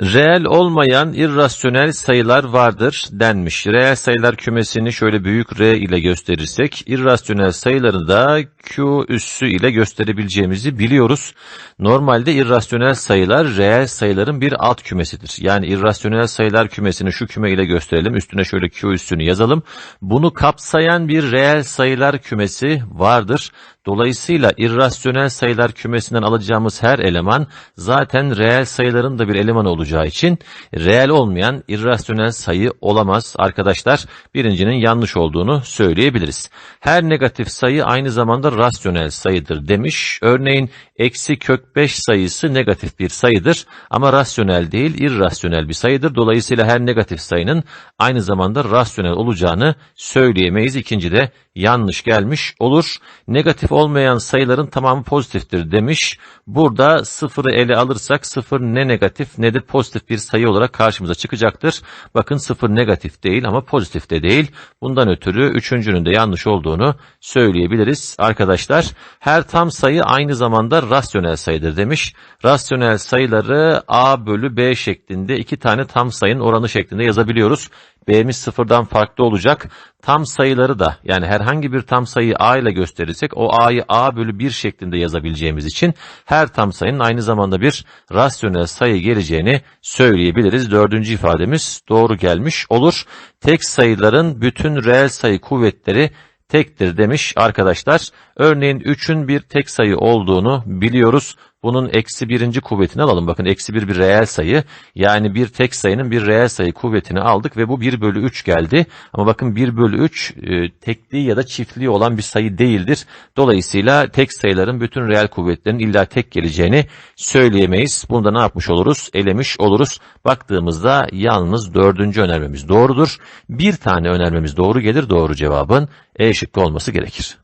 Reel olmayan irrasyonel sayılar vardır denmiş. Reel sayılar kümesini şöyle büyük R ile gösterirsek, irrasyonel sayıları da Q üssü ile gösterebileceğimizi biliyoruz. Normalde irrasyonel sayılar reel sayıların bir alt kümesidir. Yani irrasyonel sayılar kümesini şu küme ile gösterelim. Üstüne şöyle Q üssünü yazalım. Bunu kapsayan bir reel sayılar kümesi vardır. Dolayısıyla irrasyonel sayılar kümesinden alacağımız her eleman zaten reel sayıların da bir elemanı olacağı için reel olmayan irrasyonel sayı olamaz arkadaşlar. Birincinin yanlış olduğunu söyleyebiliriz. Her negatif sayı aynı zamanda rasyonel sayıdır demiş. Örneğin eksi kök 5 sayısı negatif bir sayıdır ama rasyonel değil irrasyonel bir sayıdır. Dolayısıyla her negatif sayının aynı zamanda rasyonel olacağını söyleyemeyiz. İkinci de yanlış gelmiş olur. Negatif olmayan sayıların tamamı pozitiftir demiş. Burada sıfırı ele alırsak sıfır ne negatif ne de pozitif bir sayı olarak karşımıza çıkacaktır. Bakın sıfır negatif değil ama pozitif de değil. Bundan ötürü üçüncünün de yanlış olduğunu söyleyebiliriz. Arkadaşlar her tam sayı aynı zamanda rasyonel sayıdır demiş. Rasyonel sayıları a bölü b şeklinde iki tane tam sayının oranı şeklinde yazabiliyoruz. B'miz sıfırdan farklı olacak. Tam sayıları da yani herhangi bir tam sayıyı A ile gösterirsek o A'yı A bölü 1 şeklinde yazabileceğimiz için her tam sayının aynı zamanda bir rasyonel sayı geleceğini söyleyebiliriz. Dördüncü ifademiz doğru gelmiş olur. Tek sayıların bütün reel sayı kuvvetleri tektir demiş arkadaşlar. Örneğin 3'ün bir tek sayı olduğunu biliyoruz. Bunun eksi birinci kuvvetini alalım. Bakın eksi bir bir reel sayı. Yani bir tek sayının bir reel sayı kuvvetini aldık ve bu 1 bölü 3 geldi. Ama bakın 1 bölü 3 e, tekliği ya da çiftliği olan bir sayı değildir. Dolayısıyla tek sayıların bütün reel kuvvetlerinin illa tek geleceğini söyleyemeyiz. Bunda ne yapmış oluruz? Elemiş oluruz. Baktığımızda yalnız dördüncü önermemiz doğrudur. Bir tane önermemiz doğru gelir. Doğru cevabın E şıkkı olması gerekir.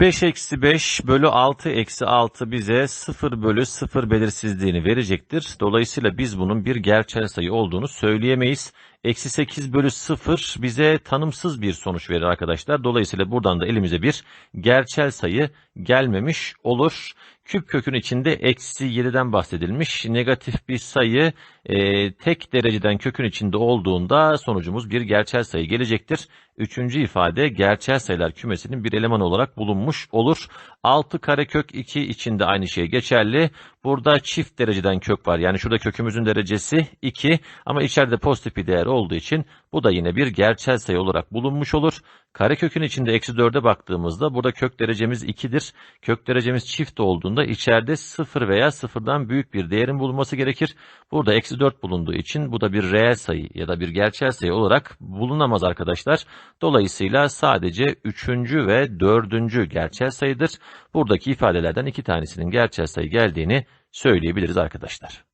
5 eksi 5 bölü 6 eksi 6 bize 0 bölü 0 belirsizliğini verecektir. Dolayısıyla biz bunun bir gerçel sayı olduğunu söyleyemeyiz. Eksi 8 bölü 0 bize tanımsız bir sonuç verir arkadaşlar. Dolayısıyla buradan da elimize bir gerçel sayı gelmemiş olur. Küp kökün içinde eksi 7'den bahsedilmiş. Negatif bir sayı e, tek dereceden kökün içinde olduğunda sonucumuz bir gerçel sayı gelecektir. Üçüncü ifade gerçel sayılar kümesinin bir eleman olarak bulunmuş olur. 6 karekök 2 içinde aynı şey geçerli. Burada çift dereceden kök var. Yani şurada kökümüzün derecesi 2 ama içeride pozitif bir değer olduğu için bu da yine bir gerçel sayı olarak bulunmuş olur. Karekökün içinde eksi 4'e baktığımızda burada kök derecemiz 2'dir. Kök derecemiz çift olduğunda içeride 0 veya 0'dan büyük bir değerin bulunması gerekir. Burada eksi 4 bulunduğu için bu da bir reel sayı ya da bir gerçel sayı olarak bulunamaz arkadaşlar. Dolayısıyla sadece 3. ve 4. gerçel sayıdır. Buradaki ifadelerden iki tanesinin gerçel sayı geldiğini söyleyebiliriz arkadaşlar.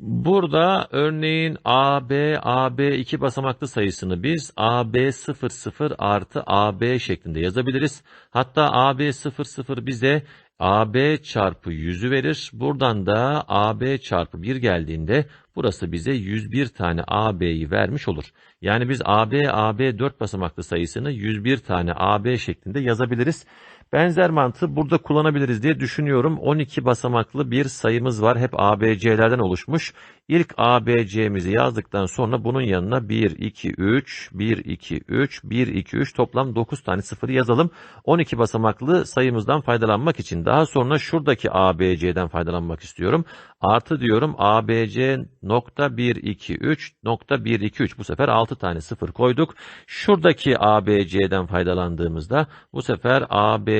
Burada örneğin AB, AB iki basamaklı sayısını biz AB 00 artı AB şeklinde yazabiliriz. Hatta AB 00 bize AB çarpı 100'ü verir. Buradan da AB çarpı 1 geldiğinde burası bize 101 tane AB'yi vermiş olur. Yani biz AB, AB 4 basamaklı sayısını 101 tane AB şeklinde yazabiliriz. Benzer mantığı burada kullanabiliriz diye düşünüyorum. 12 basamaklı bir sayımız var. Hep ABC'lerden oluşmuş. İlk ABC'mizi yazdıktan sonra bunun yanına 1, 2, 3, 1, 2, 3, 1, 2, 3 toplam 9 tane sıfırı yazalım. 12 basamaklı sayımızdan faydalanmak için daha sonra şuradaki ABC'den faydalanmak istiyorum. Artı diyorum ABC nokta 1, 2, 3 nokta 1, 2, 3 bu sefer 6 tane sıfır koyduk. Şuradaki ABC'den faydalandığımızda bu sefer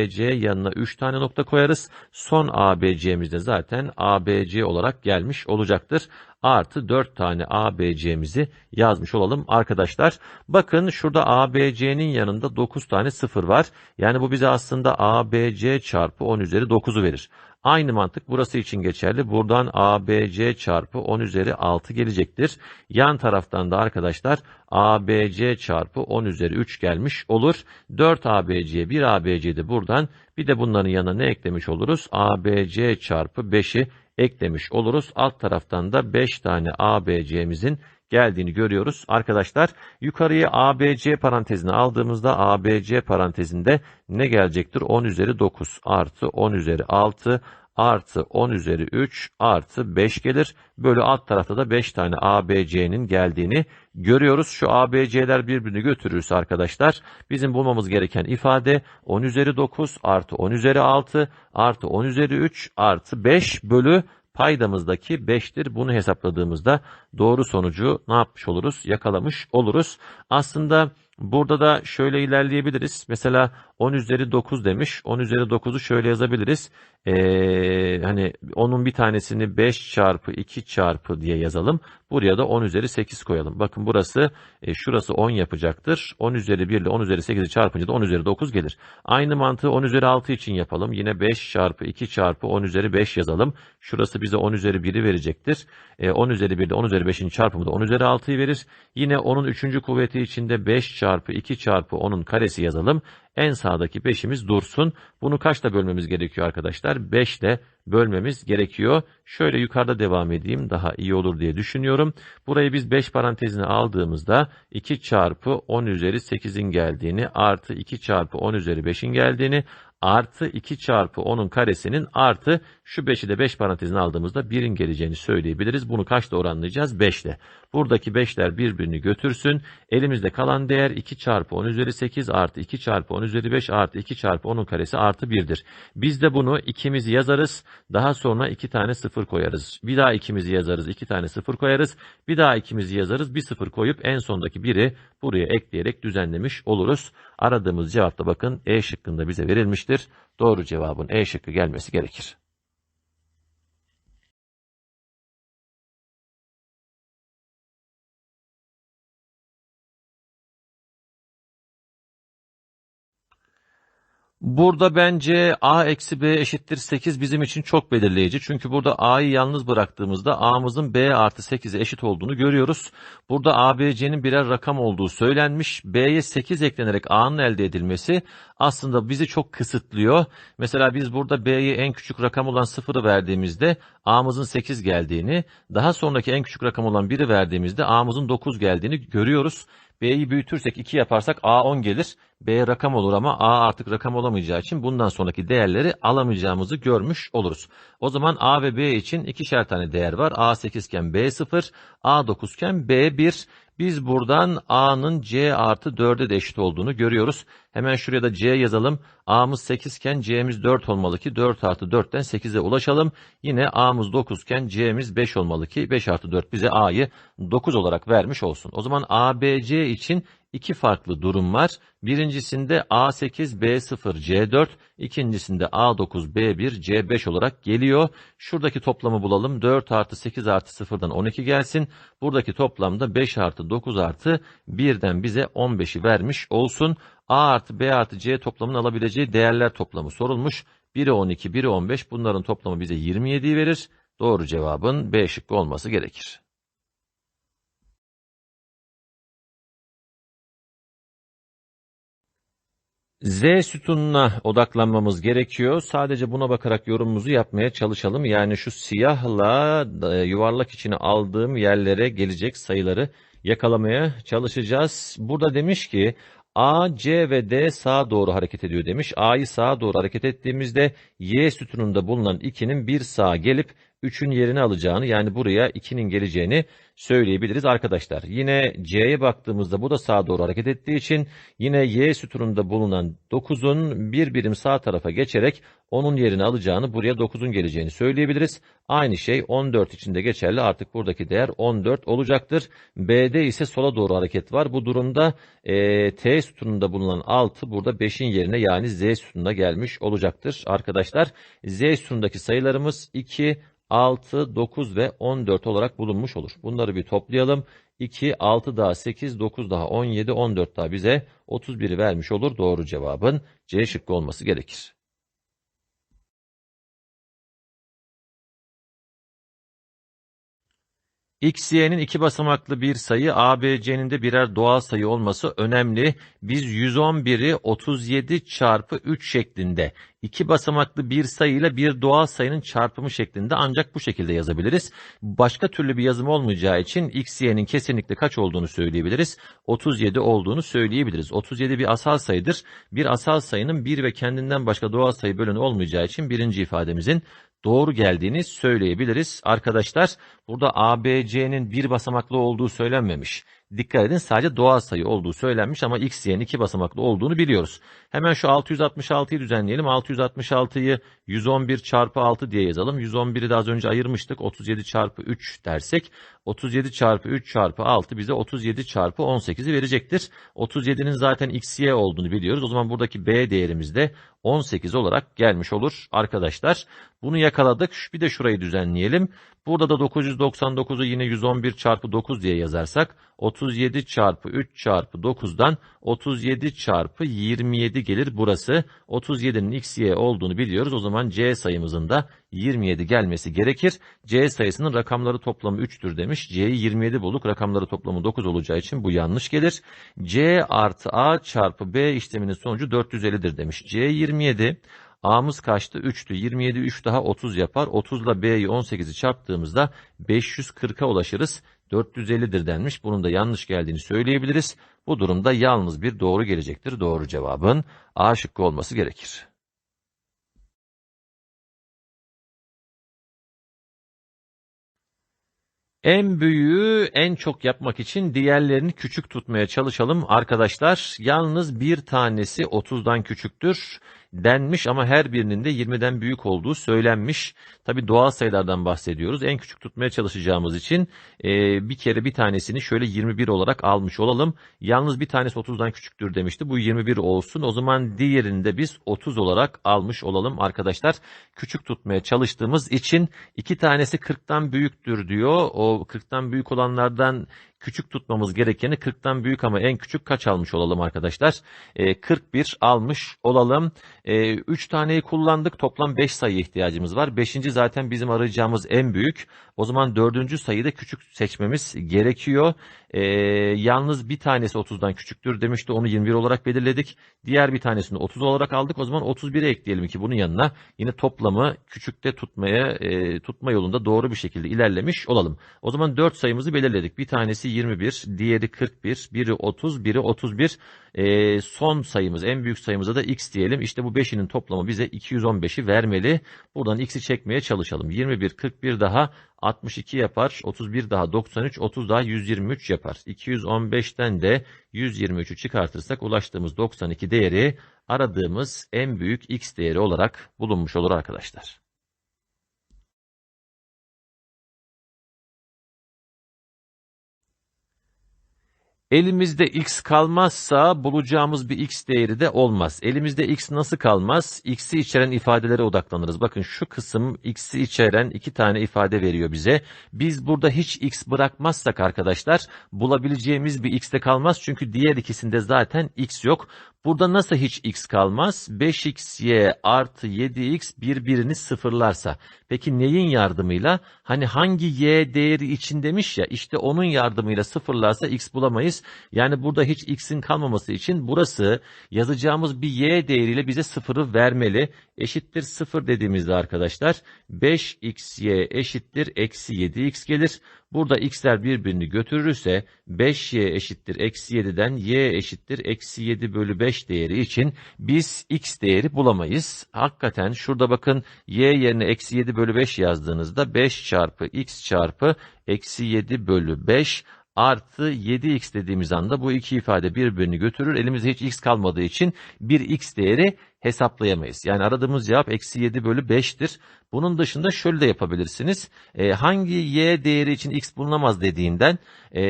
ABC yanına 3 tane nokta koyarız. Son ABC'miz de zaten ABC olarak gelmiş olacaktır artı 4 tane ABC'mizi yazmış olalım arkadaşlar. Bakın şurada ABC'nin yanında 9 tane 0 var. Yani bu bize aslında ABC çarpı 10 üzeri 9'u verir. Aynı mantık burası için geçerli. Buradan ABC çarpı 10 üzeri 6 gelecektir. Yan taraftan da arkadaşlar ABC çarpı 10 üzeri 3 gelmiş olur. 4 ABC 1 ABC de buradan bir de bunların yanına ne eklemiş oluruz? ABC çarpı 5'i eklemiş oluruz. Alt taraftan da 5 tane ABC'mizin geldiğini görüyoruz. Arkadaşlar yukarıyı ABC parantezine aldığımızda ABC parantezinde ne gelecektir? 10 üzeri 9 artı 10 üzeri 6 artı 10 üzeri 3 artı 5 gelir. Bölü alt tarafta da 5 tane ABC'nin geldiğini görüyoruz. Şu ABC'ler birbirini götürürse arkadaşlar bizim bulmamız gereken ifade 10 üzeri 9 artı 10 üzeri 6 artı 10 üzeri 3 artı 5 bölü paydamızdaki 5'tir. Bunu hesapladığımızda doğru sonucu ne yapmış oluruz? Yakalamış oluruz. Aslında burada da şöyle ilerleyebiliriz. Mesela 10 üzeri 9 demiş. 10 üzeri 9'u şöyle yazabiliriz. Ee, hani onun bir tanesini 5 çarpı 2 çarpı diye yazalım. Buraya da 10 üzeri 8 koyalım. Bakın burası e, şurası 10 yapacaktır. 10 üzeri 1 ile 10 üzeri 8'i çarpınca da 10 üzeri 9 gelir. Aynı mantığı 10 üzeri 6 için yapalım. Yine 5 çarpı 2 çarpı 10 üzeri 5 yazalım. Şurası bize 10 üzeri 1'i verecektir. E, 10 üzeri 1 ile 10 üzeri 5'in çarpımı da 10 üzeri 6'yı verir. Yine onun 3. kuvveti içinde 5 çarpı 2 çarpı 10'un karesi yazalım. En sağdaki 5'imiz dursun. Bunu kaçla bölmemiz gerekiyor arkadaşlar? 5 ile bölmemiz gerekiyor. Şöyle yukarıda devam edeyim daha iyi olur diye düşünüyorum. Burayı biz 5 parantezine aldığımızda 2 çarpı 10 üzeri 8'in geldiğini artı 2 çarpı 10 üzeri 5'in geldiğini artı 2 çarpı 10'un karesinin artı şu 5'i de 5 parantezine aldığımızda 1'in geleceğini söyleyebiliriz. Bunu kaçla oranlayacağız? 5 ile. Buradaki 5'ler birbirini götürsün. Elimizde kalan değer 2 çarpı 10 üzeri 8 artı 2 çarpı 10 üzeri 5 artı 2 çarpı 10'un karesi artı 1'dir. Biz de bunu ikimizi yazarız. Daha sonra 2 tane 0 koyarız. Bir daha ikimizi yazarız. 2 tane 0 koyarız. Bir daha ikimizi yazarız. Bir 0 koyup en sondaki 1'i buraya ekleyerek düzenlemiş oluruz. Aradığımız cevapta bakın E şıkkında bize verilmiştir. Doğru cevabın E şıkkı gelmesi gerekir. Burada bence a eksi b eşittir 8 bizim için çok belirleyici. Çünkü burada a'yı yalnız bıraktığımızda a'mızın b artı 8'e eşit olduğunu görüyoruz. Burada a, b, c'nin birer rakam olduğu söylenmiş. b'ye 8 eklenerek a'nın elde edilmesi aslında bizi çok kısıtlıyor. Mesela biz burada b'ye en küçük rakam olan 0'ı verdiğimizde a'mızın 8 geldiğini, daha sonraki en küçük rakam olan 1'i verdiğimizde a'mızın 9 geldiğini görüyoruz. B'yi büyütürsek 2 yaparsak A 10 gelir. B rakam olur ama A artık rakam olamayacağı için bundan sonraki değerleri alamayacağımızı görmüş oluruz. O zaman A ve B için ikişer tane değer var. A 8 iken B 0, A 9 iken B 1. Biz buradan A'nın C artı 4'e de eşit olduğunu görüyoruz. Hemen şuraya da C yazalım. A'mız 8 iken C'miz 4 olmalı ki 4 artı 4'ten 8'e ulaşalım. Yine A'mız 9 iken C'miz 5 olmalı ki 5 artı 4 bize A'yı 9 olarak vermiş olsun. O zaman A, B, C için iki farklı durum var. Birincisinde A8, B0, C4, ikincisinde A9, B1, C5 olarak geliyor. Şuradaki toplamı bulalım. 4 artı 8 artı 0'dan 12 gelsin. Buradaki toplamda 5 artı 9 artı 1'den bize 15'i vermiş olsun. A artı B artı C toplamının alabileceği değerler toplamı sorulmuş. 1'i 12, 1'i 15 bunların toplamı bize 27'yi verir. Doğru cevabın B şıkkı olması gerekir. Z sütununa odaklanmamız gerekiyor. Sadece buna bakarak yorumumuzu yapmaya çalışalım. Yani şu siyahla e, yuvarlak içine aldığım yerlere gelecek sayıları yakalamaya çalışacağız. Burada demiş ki A, C ve D sağa doğru hareket ediyor demiş. A'yı sağa doğru hareket ettiğimizde Y sütununda bulunan 2'nin bir sağa gelip 3'ün yerini alacağını yani buraya 2'nin geleceğini söyleyebiliriz arkadaşlar. Yine C'ye baktığımızda bu da sağa doğru hareket ettiği için yine Y sütununda bulunan 9'un bir birim sağ tarafa geçerek onun yerini alacağını buraya 9'un geleceğini söyleyebiliriz. Aynı şey 14 için de geçerli artık buradaki değer 14 olacaktır. B'de ise sola doğru hareket var. Bu durumda e, T sütununda bulunan 6 burada 5'in yerine yani Z sütununa gelmiş olacaktır arkadaşlar. Z sütunundaki sayılarımız 2, 6, 9 ve 14 olarak bulunmuş olur. Bunları bir toplayalım. 2, 6 daha 8, 9 daha 17, 14 daha bize 31'i vermiş olur. Doğru cevabın C şıkkı olması gerekir. X, Y'nin iki basamaklı bir sayı, A, B, C'nin de birer doğal sayı olması önemli. Biz 111'i 37 çarpı 3 şeklinde iki basamaklı bir sayıyla bir doğal sayının çarpımı şeklinde ancak bu şekilde yazabiliriz. Başka türlü bir yazım olmayacağı için X, Y'nin kesinlikle kaç olduğunu söyleyebiliriz. 37 olduğunu söyleyebiliriz. 37 bir asal sayıdır. Bir asal sayının bir ve kendinden başka doğal sayı bölünü olmayacağı için birinci ifademizin doğru geldiğini söyleyebiliriz. Arkadaşlar burada ABC'nin bir basamaklı olduğu söylenmemiş. Dikkat edin sadece doğal sayı olduğu söylenmiş ama x, y'nin iki basamaklı olduğunu biliyoruz. Hemen şu 666'yı düzenleyelim. 666'yı 111 çarpı 6 diye yazalım. 111'i de az önce ayırmıştık. 37 çarpı 3 dersek 37 çarpı 3 çarpı 6 bize 37 çarpı 18'i verecektir. 37'nin zaten x, y olduğunu biliyoruz. O zaman buradaki b değerimiz de 18 olarak gelmiş olur arkadaşlar. Bunu yakaladık. Bir de şurayı düzenleyelim. Burada da 999'u yine 111 çarpı 9 diye yazarsak 37 çarpı 3 çarpı 9'dan 37 çarpı 27 gelir burası. 37'nin x, y olduğunu biliyoruz. O zaman c sayımızın da 27 gelmesi gerekir. C sayısının rakamları toplamı 3'tür demiş. C'yi 27 bulduk. Rakamları toplamı 9 olacağı için bu yanlış gelir. C artı A çarpı B işleminin sonucu 450'dir demiş. C 27. A'mız kaçtı? 3'tü. 27 3 daha 30 yapar. 30 ile B'yi 18'i çarptığımızda 540'a ulaşırız. 450'dir denmiş. Bunun da yanlış geldiğini söyleyebiliriz. Bu durumda yalnız bir doğru gelecektir. Doğru cevabın A şıkkı olması gerekir. En büyüğü en çok yapmak için diğerlerini küçük tutmaya çalışalım arkadaşlar. Yalnız bir tanesi 30'dan küçüktür denmiş ama her birinin de 20'den büyük olduğu söylenmiş. Tabi doğal sayılardan bahsediyoruz. En küçük tutmaya çalışacağımız için e, bir kere bir tanesini şöyle 21 olarak almış olalım. Yalnız bir tanesi 30'dan küçüktür demişti. Bu 21 olsun. O zaman diğerini de biz 30 olarak almış olalım arkadaşlar. Küçük tutmaya çalıştığımız için iki tanesi 40'tan büyüktür diyor. O 40'tan büyük olanlardan küçük tutmamız gerekeni 40'tan büyük ama en küçük kaç almış olalım arkadaşlar? E, 41 almış olalım. E, 3 taneyi kullandık. Toplam 5 sayı ihtiyacımız var. 5. zaten bizim arayacağımız en büyük. O zaman 4. sayıyı da küçük seçmemiz gerekiyor. E, yalnız bir tanesi 30'dan küçüktür demişti. Onu 21 olarak belirledik. Diğer bir tanesini 30 olarak aldık. O zaman 31'e ekleyelim ki bunun yanına yine toplamı küçükte tutmaya e, tutma yolunda doğru bir şekilde ilerlemiş olalım. O zaman 4 sayımızı belirledik. Bir tanesi 21, diğeri 41, biri 30, biri 31. E, son sayımız, en büyük sayımıza da x diyelim. İşte bu 5'inin toplamı bize 215'i vermeli. Buradan x'i çekmeye çalışalım. 21, 41 daha 62 yapar. 31 daha 93, 30 daha 123 yapar. 215'ten de 123'ü çıkartırsak ulaştığımız 92 değeri aradığımız en büyük x değeri olarak bulunmuş olur arkadaşlar. Elimizde x kalmazsa bulacağımız bir x değeri de olmaz. Elimizde x nasıl kalmaz? x'i içeren ifadelere odaklanırız. Bakın şu kısım x'i içeren iki tane ifade veriyor bize. Biz burada hiç x bırakmazsak arkadaşlar bulabileceğimiz bir x de kalmaz. Çünkü diğer ikisinde zaten x yok. Burada nasıl hiç x kalmaz? 5xy artı 7x birbirini sıfırlarsa. Peki neyin yardımıyla? Hani hangi y değeri için demiş ya işte onun yardımıyla sıfırlarsa x bulamayız. Yani burada hiç x'in kalmaması için burası yazacağımız bir y değeriyle bize sıfırı vermeli. Eşittir sıfır dediğimizde arkadaşlar 5xy eşittir eksi 7x gelir. Burada x'ler birbirini götürürse 5y eşittir eksi 7'den y eşittir eksi 7 bölü 5 değeri için biz x değeri bulamayız. Hakikaten şurada bakın y yerine eksi 7 bölü 5 yazdığınızda 5 çarpı x çarpı eksi 7 bölü 5 artı 7x dediğimiz anda bu iki ifade birbirini götürür. Elimizde hiç x kalmadığı için bir x değeri hesaplayamayız. Yani aradığımız cevap eksi 7 bölü 5'tir. Bunun dışında şöyle de yapabilirsiniz. E, hangi y değeri için x bulunamaz dediğinden e,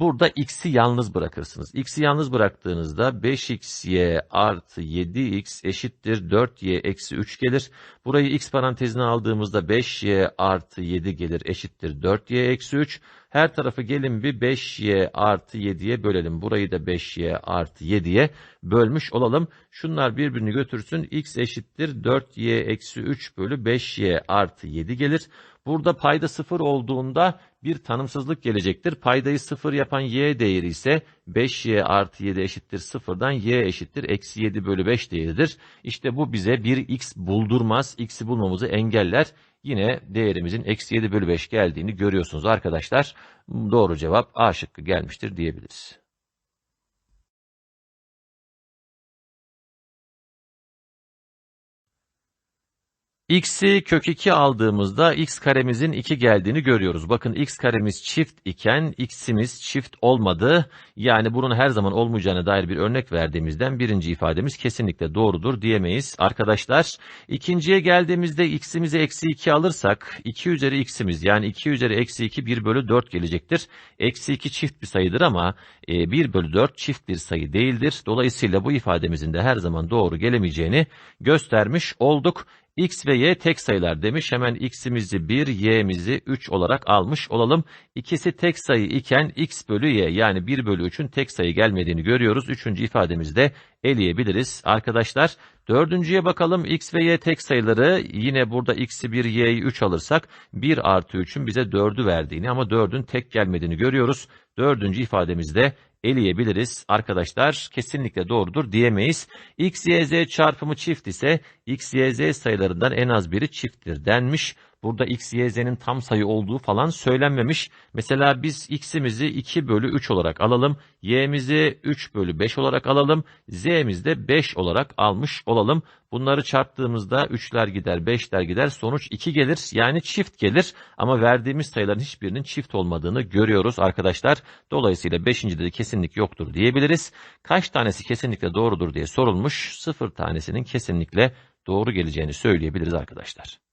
burada x'i yalnız bırakırsınız. x'i yalnız bıraktığınızda 5xy artı 7x eşittir 4y eksi 3 gelir. Burayı x parantezine aldığımızda 5y artı 7 gelir eşittir 4y eksi 3. Her tarafı gelin bir 5y artı 7'ye bölelim. Burayı da 5y artı 7'ye bölmüş olalım. Şunlar birbirini götürsün. x eşittir 4y eksi 3 bölü 5y artı 7 gelir. Burada payda 0 olduğunda bir tanımsızlık gelecektir. Paydayı 0 yapan y değeri ise 5y artı 7 eşittir 0'dan y eşittir eksi 7 bölü 5 değeridir. İşte bu bize bir x buldurmaz. x'i bulmamızı engeller. Yine değerimizin eksi 7 bölü 5 geldiğini görüyorsunuz arkadaşlar. Doğru cevap A şıkkı gelmiştir diyebiliriz. X'i kök 2 aldığımızda x karemizin 2 geldiğini görüyoruz. Bakın x karemiz çift iken x'imiz çift olmadı. Yani bunun her zaman olmayacağına dair bir örnek verdiğimizden birinci ifademiz kesinlikle doğrudur diyemeyiz. Arkadaşlar ikinciye geldiğimizde x'imizi eksi 2 alırsak 2 üzeri x'imiz yani 2 üzeri eksi 2 1 bölü 4 gelecektir. Eksi 2 çift bir sayıdır ama 1 bölü 4 çift bir sayı değildir. Dolayısıyla bu ifademizin de her zaman doğru gelemeyeceğini göstermiş olduk x ve y tek sayılar demiş. Hemen x'imizi 1, y'mizi 3 olarak almış olalım. İkisi tek sayı iken x bölü y yani 1 bölü 3'ün tek sayı gelmediğini görüyoruz. Üçüncü ifademizde eleyebiliriz. Arkadaşlar dördüncüye bakalım. x ve y tek sayıları yine burada x'i 1, y'yi 3 alırsak 1 artı 3'ün bize 4'ü verdiğini ama 4'ün tek gelmediğini görüyoruz. Dördüncü ifademizde eleyebiliriz. Arkadaşlar kesinlikle doğrudur diyemeyiz. x, y, z çarpımı çift ise x, y, z sayılarından en az biri çifttir denmiş. Burada x, y, z'nin tam sayı olduğu falan söylenmemiş. Mesela biz x'imizi 2 bölü 3 olarak alalım. y'mizi 3 bölü 5 olarak alalım. z'mizi de 5 olarak almış olalım. Bunları çarptığımızda 3'ler gider, 5'ler gider. Sonuç 2 gelir. Yani çift gelir. Ama verdiğimiz sayıların hiçbirinin çift olmadığını görüyoruz arkadaşlar. Dolayısıyla 5. de kesinlik yoktur diyebiliriz. Kaç tanesi kesinlikle doğrudur diye sorulmuş. 0 tanesinin kesinlikle doğru geleceğini söyleyebiliriz arkadaşlar.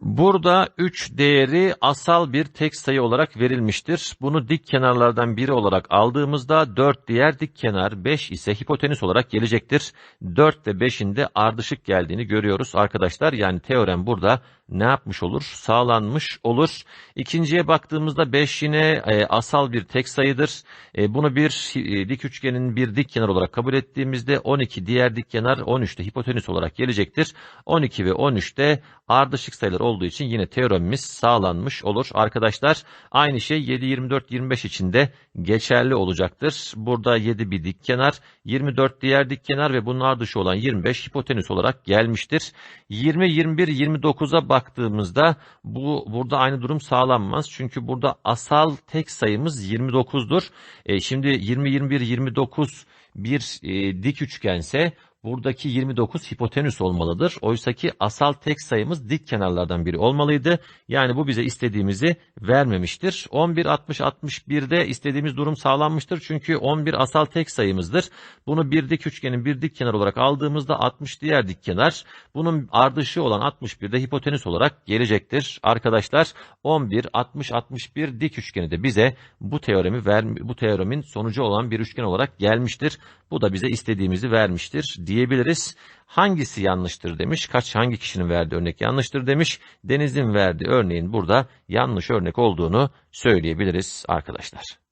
Burada 3 değeri asal bir tek sayı olarak verilmiştir. Bunu dik kenarlardan biri olarak aldığımızda 4 diğer dik kenar 5 ise hipotenüs olarak gelecektir. 4 ve 5'in de ardışık geldiğini görüyoruz arkadaşlar. Yani teorem burada ne yapmış olur? Sağlanmış olur. İkinciye baktığımızda 5 yine e, asal bir tek sayıdır. E, bunu bir e, dik üçgenin bir dik kenar olarak kabul ettiğimizde 12 diğer dik kenar 13'te hipotenüs olarak gelecektir. 12 ve 13'te ardışık sayılar olduğu için yine teoremimiz sağlanmış olur. Arkadaşlar aynı şey 7, 24, 25 için de geçerli olacaktır. Burada 7 bir dik kenar, 24 diğer dik kenar ve bunun ardışı olan 25 hipotenüs olarak gelmiştir. 20, 21, 29'a baktığımızda bu burada aynı durum sağlanmaz. Çünkü burada asal tek sayımız 29'dur. E, şimdi 20, 21, 29 bir e, dik üçgense buradaki 29 hipotenüs olmalıdır. Oysa ki asal tek sayımız dik kenarlardan biri olmalıydı. Yani bu bize istediğimizi vermemiştir. 11, 60, 61'de istediğimiz durum sağlanmıştır. Çünkü 11 asal tek sayımızdır. Bunu bir dik üçgenin bir dik kenar olarak aldığımızda 60 diğer dik kenar. Bunun ardışı olan 61 de hipotenüs olarak gelecektir. Arkadaşlar 11, 60, 61 dik üçgeni de bize bu teoremi ver, bu teoremin sonucu olan bir üçgen olarak gelmiştir. Bu da bize istediğimizi vermiştir diyebiliriz. Hangisi yanlıştır demiş. Kaç hangi kişinin verdiği örnek yanlıştır demiş. Deniz'in verdiği örneğin burada yanlış örnek olduğunu söyleyebiliriz arkadaşlar.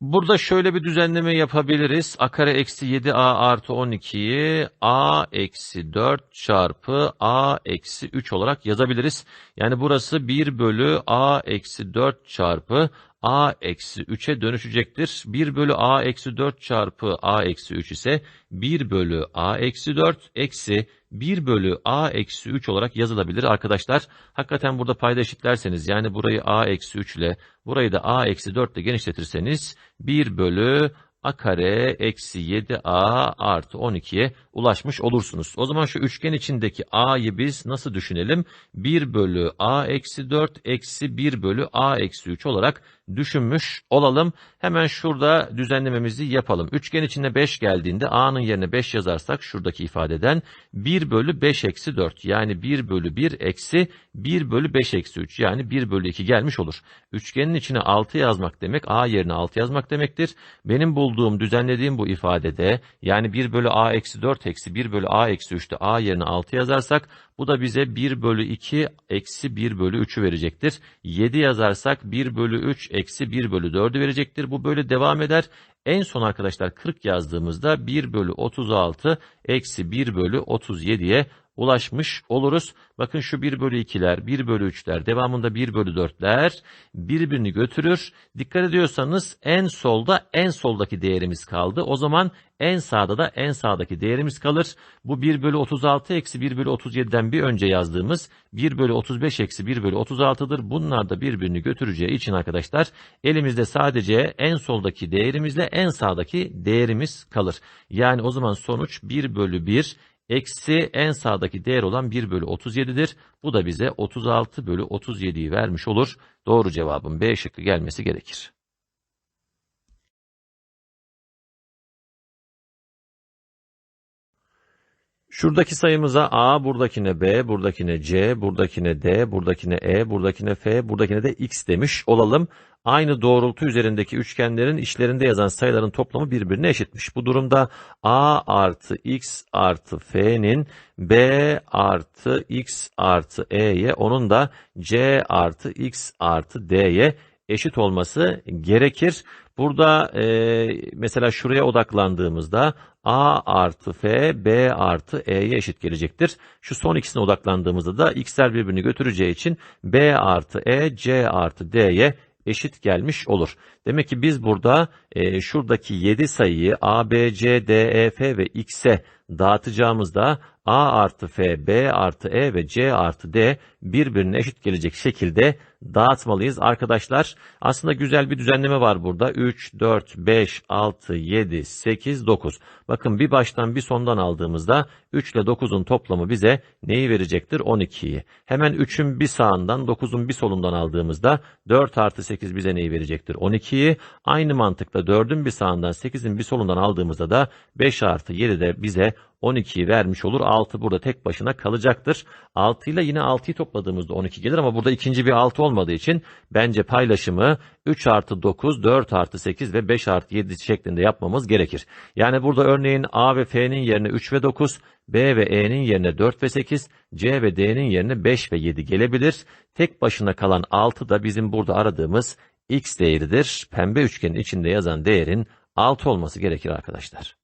Burada şöyle bir düzenleme yapabiliriz. a kare eksi 7a artı 12'yi a eksi 4 çarpı a eksi 3 olarak yazabiliriz. Yani burası 1 bölü a eksi 4 çarpı a eksi 3'e dönüşecektir. 1 bölü a eksi 4 çarpı a eksi 3 ise 1 bölü a eksi 4 eksi 1 bölü a eksi 3 olarak yazılabilir arkadaşlar. Hakikaten burada payda eşitlerseniz yani burayı a eksi 3 ile burayı da a eksi 4 ile genişletirseniz 1 bölü a kare eksi 7a artı 12'ye ulaşmış olursunuz. O zaman şu üçgen içindeki a'yı biz nasıl düşünelim? 1 bölü a eksi 4 eksi 1 bölü a eksi 3 olarak düşünmüş olalım. Hemen şurada düzenlememizi yapalım. Üçgen içinde 5 geldiğinde a'nın yerine 5 yazarsak şuradaki ifadeden 1 bölü 5 eksi 4 yani 1 bölü 1 eksi 1 bölü 5 eksi 3 yani 1 bölü 2 gelmiş olur. Üçgenin içine 6 yazmak demek a yerine 6 yazmak demektir. Benim bulduğum düzenlediğim bu ifadede yani 1 bölü a eksi 4 eksi 1 bölü a eksi 3'te a yerine 6 yazarsak bu da bize 1 bölü 2 eksi 1 bölü 3'ü verecektir. 7 yazarsak 1 bölü 3 eksi 1 bölü 4'ü verecektir. Bu böyle devam eder. En son arkadaşlar 40 yazdığımızda 1 bölü 36 eksi 1 bölü 37'ye ulaşmış oluruz. Bakın şu 1 bölü 2'ler, 1 bölü 3'ler, devamında 1 bölü 4'ler birbirini götürür. Dikkat ediyorsanız en solda en soldaki değerimiz kaldı. O zaman en sağda da en sağdaki değerimiz kalır. Bu 1 bölü 36 eksi 1 bölü 37'den bir önce yazdığımız 1 bölü 35 eksi 1 bölü 36'dır. Bunlar da birbirini götüreceği için arkadaşlar elimizde sadece en soldaki değerimizle en sağdaki değerimiz kalır. Yani o zaman sonuç 1 bölü 1 eksi en sağdaki değer olan 1 bölü 37'dir. Bu da bize 36 bölü 37'yi vermiş olur. Doğru cevabın B şıkkı gelmesi gerekir. Şuradaki sayımıza A, buradakine B, buradakine C, buradakine D, buradakine E, buradakine F, buradakine de X demiş olalım. Aynı doğrultu üzerindeki üçgenlerin içlerinde yazan sayıların toplamı birbirine eşitmiş. Bu durumda A artı X artı F'nin B artı X artı E'ye, onun da C artı X artı D'ye eşit olması gerekir. Burada e, mesela şuraya odaklandığımızda A artı F, B artı E'ye eşit gelecektir. Şu son ikisine odaklandığımızda da x'ler birbirini götüreceği için B artı E, C artı D'ye eşit gelmiş olur. Demek ki biz burada e, şuradaki 7 sayıyı A, B, C, D, E, F ve X'e dağıtacağımızda A artı F, B artı E ve C artı D birbirine eşit gelecek şekilde dağıtmalıyız arkadaşlar. Aslında güzel bir düzenleme var burada. 3, 4, 5, 6, 7, 8, 9. Bakın bir baştan bir sondan aldığımızda 3 ile 9'un toplamı bize neyi verecektir? 12'yi. Hemen 3'ün bir sağından 9'un bir solundan aldığımızda 4 artı 8 bize neyi verecektir? 12'yi. Aynı mantıkla 4'ün bir sağından 8'in bir solundan aldığımızda da 5 artı 7 de bize 12'yi vermiş olur. 6 burada tek başına kalacaktır. 6 ile yine 6'yı topladığımızda 12 gelir ama burada ikinci bir 6 olmadığı için bence paylaşımı 3 artı 9, 4 artı 8 ve 5 artı 7 şeklinde yapmamız gerekir. Yani burada örneğin A ve F'nin yerine 3 ve 9, B ve E'nin yerine 4 ve 8, C ve D'nin yerine 5 ve 7 gelebilir. Tek başına kalan 6 da bizim burada aradığımız x değeridir. Pembe üçgenin içinde yazan değerin 6 olması gerekir arkadaşlar.